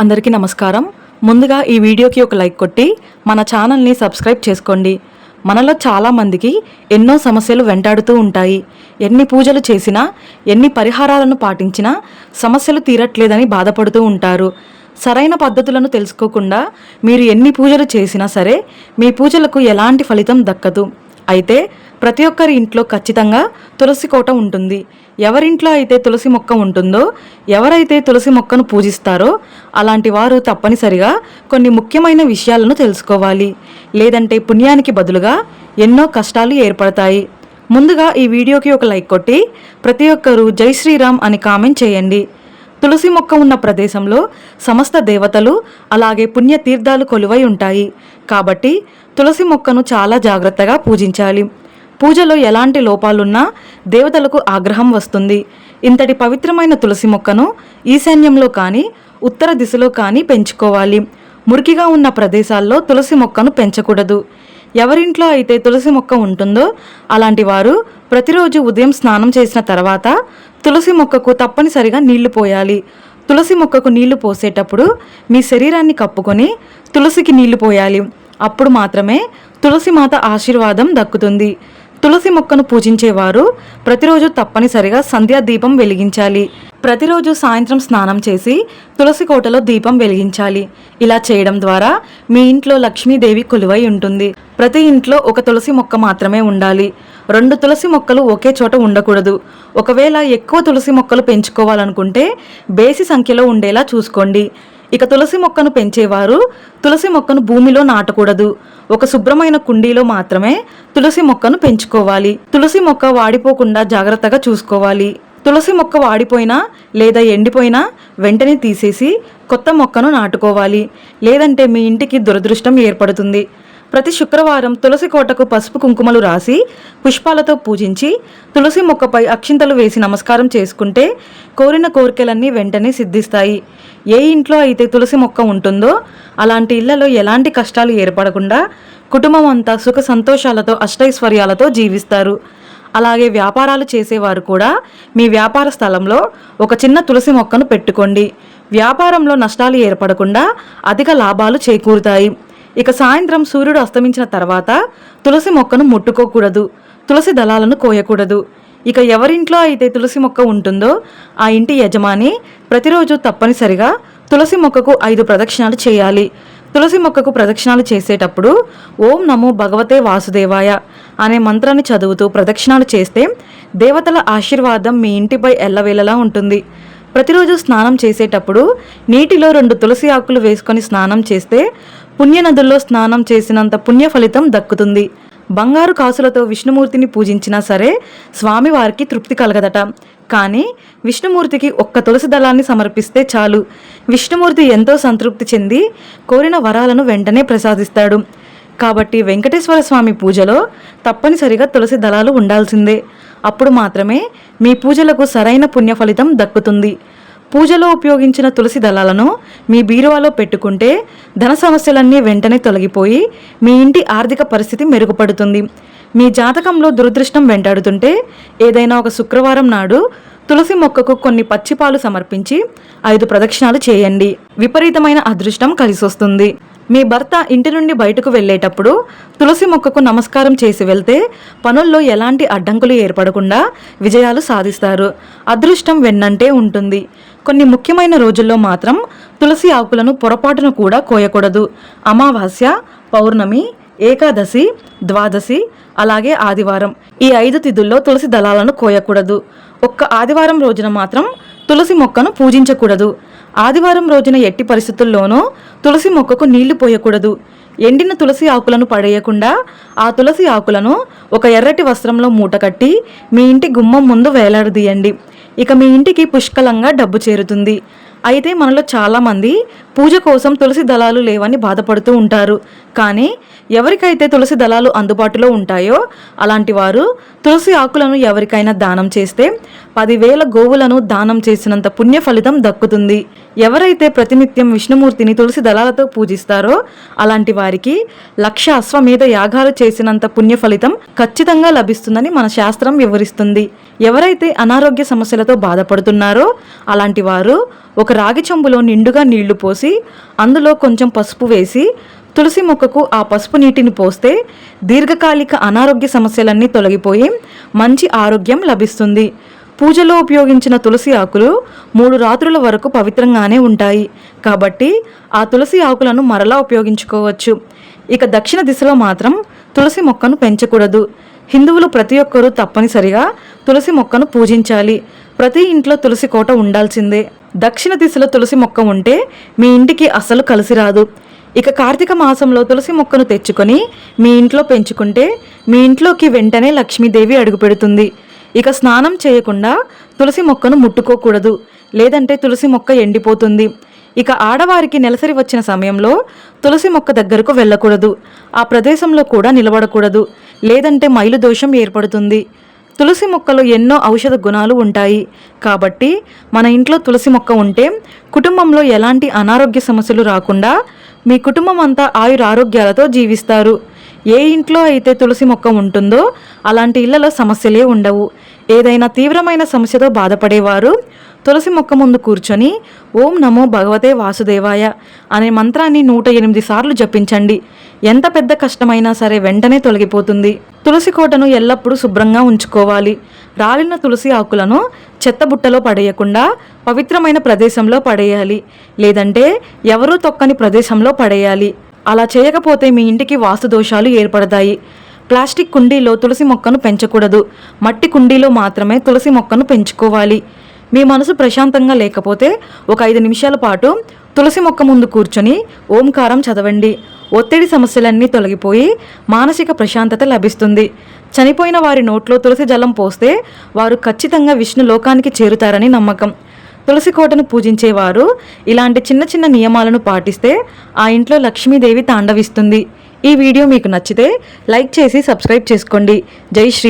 అందరికీ నమస్కారం. ముందుగా ఈ వీడియోకి ఒక లైక్ కొట్టి మన ఛానల్ని సబ్స్క్రైబ్ చేసుకోండి. మనలో చాలామందికి ఎన్నో సమస్యలు వెంటాడుతూ ఉంటాయి. ఎన్ని పూజలు చేసినా ఎన్ని పరిహారాలను పాటించినా సమస్యలు తీరట్లేదని బాధపడుతూ ఉంటారు. సరైన పద్ధతులను తెలుసుకోకుండా మీరు ఎన్ని పూజలు చేసినా సరే మీ పూజలకు ఎలాంటి ఫలితం దక్కదు. అయితే ప్రతి ఒక్కరి ఇంట్లో ఖచ్చితంగా తులసి కోట ఉంటుంది. ఎవరింట్లో అయితే తులసి మొక్క ఉంటుందో ఎవరైతే తులసి మొక్కను పూజిస్తారో అలాంటి వారు తప్పనిసరిగా కొన్ని ముఖ్యమైన విషయాలను తెలుసుకోవాలి. లేదంటే పుణ్యానికి బదులుగా ఎన్నో కష్టాలు ఏర్పడతాయి. ముందుగా ఈ వీడియోకి ఒక లైక్ కొట్టి ప్రతి ఒక్కరూ జై శ్రీరామ్ అని కామెంట్ చేయండి. తులసి మొక్క ఉన్న ప్రదేశంలో సమస్త దేవతలు అలాగే పుణ్య తీర్థాలు కొలువై ఉంటాయి. కాబట్టి తులసి మొక్కను చాలా జాగ్రత్తగా పూజించాలి. పూజలో ఎలాంటి లోపాలున్నా దేవతలకు ఆగ్రహం వస్తుంది. ఇంతటి పవిత్రమైన తులసి మొక్కను ఈశాన్యంలో కానీ ఉత్తర దిశలో కానీ పెంచుకోవాలి. మురికిగా ఉన్న ప్రదేశాల్లో తులసి మొక్కను పెంచకూడదు. ఎవరింట్లో అయితే తులసి మొక్క ఉంటుందో అలాంటి వారు ప్రతిరోజు ఉదయం స్నానం చేసిన తర్వాత తులసి మొక్కకు తప్పనిసరిగా నీళ్ళు పోయాలి. తులసి మొక్కకు నీళ్ళు పోసేటప్పుడు మీ శరీరాన్ని కప్పుకొని తులసికి నీళ్ళు పోయాలి. అప్పుడు మాత్రమే తులసి మాత ఆశీర్వాదం దక్కుతుంది. తులసి మొక్కను పూజించేవారు ప్రతిరోజు తప్పనిసరిగా సంధ్యా దీపం వెలిగించాలి. ప్రతిరోజు సాయంత్రం స్నానం చేసి తులసి కోటలో దీపం వెలిగించాలి. ఇలా చేయడం ద్వారా మీ ఇంట్లో లక్ష్మీదేవి కొలువై ఉంటుంది. ప్రతి ఇంట్లో ఒక తులసి మొక్క మాత్రమే ఉండాలి. రెండు తులసి మొక్కలు ఒకే చోట ఉండకూడదు. ఒకవేళ ఎక్కువ తులసి మొక్కలు పెంచుకోవాలనుకుంటే బేసి సంఖ్యలో ఉండేలా చూసుకోండి. ఇక తులసి మొక్కను పెంచేవారు తులసి మొక్కను భూమిలో నాటకూడదు. ఒక శుభ్రమైన కుండీలో మాత్రమే తులసి మొక్కను పెంచుకోవాలి. తులసి మొక్క వాడిపోకుండా జాగ్రత్తగా చూసుకోవాలి. తులసి మొక్క వాడిపోయినా లేదా ఎండిపోయినా వెంటనే తీసేసి కొత్త మొక్కను నాటుకోవాలి. లేదంటే మీ ఇంటికి దురదృష్టం ఏర్పడుతుంది. ప్రతి శుక్రవారం తులసి కోటకు పసుపు కుంకుమలు రాసి పుష్పాలతో పూజించి తులసి మొక్కపై అక్షింతలు వేసి నమస్కారం చేసుకుంటే కోరిన కోరికలన్నీ వెంటనే సిద్ధిస్తాయి. ఏ ఇంట్లో అయితే తులసి మొక్క ఉంటుందో అలాంటి ఇళ్ళలో ఎలాంటి కష్టాలు ఏర్పడకుండా కుటుంబం అంతా సుఖ సంతోషాలతో అష్టైశ్వర్యాలతో జీవిస్తారు. అలాగే వ్యాపారాలు చేసేవారు కూడా మీ వ్యాపార స్థలంలో ఒక చిన్న తులసి మొక్కను పెట్టుకోండి. వ్యాపారంలో నష్టాలు ఏర్పడకుండా అధిక లాభాలు చేకూరుతాయి. ఇక సాయంత్రం సూర్యుడు అస్తమించిన తర్వాత తులసి మొక్కను ముట్టుకోకూడదు తులసి దళాలను కోయకూడదు. ఇక ఎవరింట్లో అయితే తులసి మొక్క ఉంటుందో ఆ ఇంటి యజమాని ప్రతిరోజు తప్పనిసరిగా తులసి మొక్కకు ఐదు ప్రదక్షిణాలు చేయాలి. తులసి మొక్కకు ప్రదక్షిణాలు చేసేటప్పుడు ఓం నమో భగవతే వాసుదేవాయ అనే మంత్రాన్ని చదువుతూ ప్రదక్షిణాలు చేస్తే దేవతల ఆశీర్వాదం మీ ఇంటిపై ఎల్లవేళలా ఉంటుంది. ప్రతిరోజు స్నానం చేసేటప్పుడు నీటిలో రెండు తులసి ఆకులు వేసుకొని స్నానం చేస్తే పుణ్యనదుల్లో స్నానం చేసినంత పుణ్య ఫలితం దక్కుతుంది. బంగారు కాసులతో విష్ణుమూర్తిని పూజించినా సరే స్వామివారికి తృప్తి కలగదట. కానీ విష్ణుమూర్తికి ఒక్క తులసి దళాన్ని సమర్పిస్తే చాలు. విష్ణుమూర్తి ఎంతో సంతృప్తి చెంది కోరిన వరాలను వెంటనే ప్రసాదిస్తాడు. కాబట్టి వెంకటేశ్వర స్వామి పూజలో తప్పనిసరిగా తులసి దళాలు ఉండాల్సిందే. అప్పుడు మాత్రమే మీ పూజలకు సరైన పుణ్య ఫలితం దక్కుతుంది. పూజలో ఉపయోగించిన తులసి దళాలను మీ బీరువాలో పెట్టుకుంటే ధన సమస్యలన్నీ వెంటనే తొలగిపోయి మీ ఇంటి ఆర్థిక పరిస్థితి మెరుగుపడుతుంది. మీ జాతకంలో దురదృష్టం వెంటాడుతుంటే ఏదైనా ఒక శుక్రవారం నాడు తులసి మొక్కకు కొన్ని పచ్చిపాలు సమర్పించి ఐదు ప్రదక్షిణాలు చేయండి. విపరీతమైన అదృష్టం కలిసొస్తుంది. మీ భర్త ఇంటి నుండి బయటకు వెళ్ళేటప్పుడు తులసి మొక్కకు నమస్కారం చేసి వెళ్తే పనుల్లో ఎలాంటి అడ్డంకులు ఏర్పడకుండా విజయాలు సాధిస్తారు. అదృష్టం వెన్నంటే ఉంటుంది. కొన్ని ముఖ్యమైన రోజుల్లో మాత్రం తులసి ఆకులను పొరపాటును కూడా కోయకూడదు. అమావాస్య పౌర్ణమి ఏకాదశి ద్వాదశి అలాగే ఆదివారం ఈ ఐదు తిథుల్లో తులసి దళాలను కోయకూడదు. ఒక్క ఆదివారం రోజున మాత్రం తులసి మొక్కను పూజించకూడదు. ఆదివారం రోజున ఎట్టి పరిస్థితుల్లోనూ తులసి మొక్కకు నీళ్ళు పోయకూడదు. ఎండిన తులసి ఆకులను పడేయకుండా ఆ తులసి ఆకులను ఒక ఎర్రటి వస్త్రంలో మూటకట్టి మీ ఇంటి గుమ్మం ముందు వేలాడదీయండి. ఇక మీ ఇంటికి పుష్కలంగా డబ్బు చేరుతుంది. అయితే మనలో చాలామంది పూజ కోసం తులసి దళాలు లేవని బాధపడుతూ ఉంటారు. కానీ ఎవరికైతే తులసి దళాలు అందుబాటులో ఉంటాయో అలాంటి వారు తులసి ఆకులను ఎవరికైనా దానం చేస్తే పదివేల గోవులను దానం చేసినంత పుణ్య ఫలితం దక్కుతుంది. ఎవరైతే ప్రతినిత్యం విష్ణుమూర్తిని తులసి దళాలతో పూజిస్తారో అలాంటి వారికి లక్ష అశ్వమేధ యాగాలు చేసినంత పుణ్య ఫలితం ఖచ్చితంగా లభిస్తుందని మన శాస్త్రం వివరిస్తుంది. ఎవరైతే అనారోగ్య సమస్యలతో బాధపడుతున్నారో అలాంటి వారు ఒక రాగి చెంబులో నిండుగా నీళ్ళు పోసి అందులో కొంచెం పసుపు వేసి తులసి మొక్కకు ఆ పసుపు నీటిని పోస్తే దీర్ఘకాలిక అనారోగ్య సమస్యలన్నీ తొలగిపోయి మంచి ఆరోగ్యం లభిస్తుంది. పూజలో ఉపయోగించిన తులసి ఆకులు మూడు రాత్రుల వరకు పవిత్రంగానే ఉంటాయి. కాబట్టి ఆ తులసి ఆకులను మరలా ఉపయోగించుకోవచ్చు. ఇక దక్షిణ దిశలో మాత్రం తులసి మొక్కను పెంచకూడదు. హిందువులు ప్రతి ఒక్కరూ తప్పనిసరిగా తులసి మొక్కను పూజించాలి. ప్రతి ఇంట్లో తులసి కోట ఉండాల్సిందే. దక్షిణ దిశలో తులసి మొక్క ఉంటే మీ ఇంటికి అసలు కలిసి రాదు. ఇక కార్తీక మాసంలో తులసి మొక్కను తెచ్చుకొని మీ ఇంట్లో పెంచుకుంటే మీ ఇంట్లోకి వెంటనే లక్ష్మీదేవి అడుగుపెడుతుంది ఇక స్నానం చేయకుండా తులసి మొక్కను ముట్టుకోకూడదు. లేదంటే తులసి మొక్క ఎండిపోతుంది. ఇక ఆడవారికి నెలసరి వచ్చిన సమయంలో తులసి మొక్క దగ్గరకు వెళ్ళకూడదు. ఆ ప్రదేశంలో కూడా నిలబడకూడదు. లేదంటే మైలు దోషం ఏర్పడుతుంది. తులసి మొక్కలో ఎన్నో ఔషధ గుణాలు ఉంటాయి. కాబట్టి మన ఇంట్లో తులసి మొక్క ఉంటే కుటుంబంలో ఎలాంటి అనారోగ్య సమస్యలు రాకుండా మీ కుటుంబం అంతా ఆయురారోగ్యాలతో జీవిస్తారు. ఏ ఇంట్లో అయితే తులసి మొక్క ఉంటుందో అలాంటి ఇళ్ళలో సమస్యలే ఉండవు. ఏదైనా తీవ్రమైన సమస్యతో బాధపడేవారు తులసి మొక్క ముందు కూర్చొని ఓం నమో భగవతే వాసుదేవాయ అనే మంత్రాన్ని నూట ఎనిమిది సార్లు జపించండి. ఎంత పెద్ద కష్టమైనా సరే వెంటనే తొలగిపోతుంది. తులసి కోటను ఎల్లప్పుడూ శుభ్రంగా ఉంచుకోవాలి. రాలిన తులసి ఆకులను చెత్తబుట్టలో పడేయకుండా పవిత్రమైన ప్రదేశంలో పడేయాలి. లేదంటే ఎవరూ తొక్కని ప్రదేశంలో పడేయాలి. అలా చేయకపోతే మీ ఇంటికి వాస్తు దోషాలు ఏర్పడతాయి. ప్లాస్టిక్ కుండీలో తులసి మొక్కను పెంచకూడదు. మట్టి కుండీలో మాత్రమే తులసి మొక్కను పెంచుకోవాలి. మీ మనసు ప్రశాంతంగా లేకపోతే ఒక ఐదు నిమిషాల పాటు తులసి మొక్క ముందు కూర్చొని ఓంకారం చదవండి. ఒత్తిడి సమస్యలన్నీ తొలగిపోయి మానసిక ప్రశాంతత లభిస్తుంది. చనిపోయిన వారి నోట్లో తులసి జలం పోస్తే వారు ఖచ్చితంగా విష్ణు లోకానికి చేరుతారని నమ్మకం. తులసి కోటను పూజించేవారు. ఇలాంటి చిన్న చిన్న నియమాలను పాటిస్తే ఆ ఇంట్లో లక్ష్మీదేవి తాండవిస్తుంది. ఈ వీడియో మీకు నచ్చితే లైక్ చేసి సబ్స్క్రైబ్ చేసుకోండి. జై శ్రీ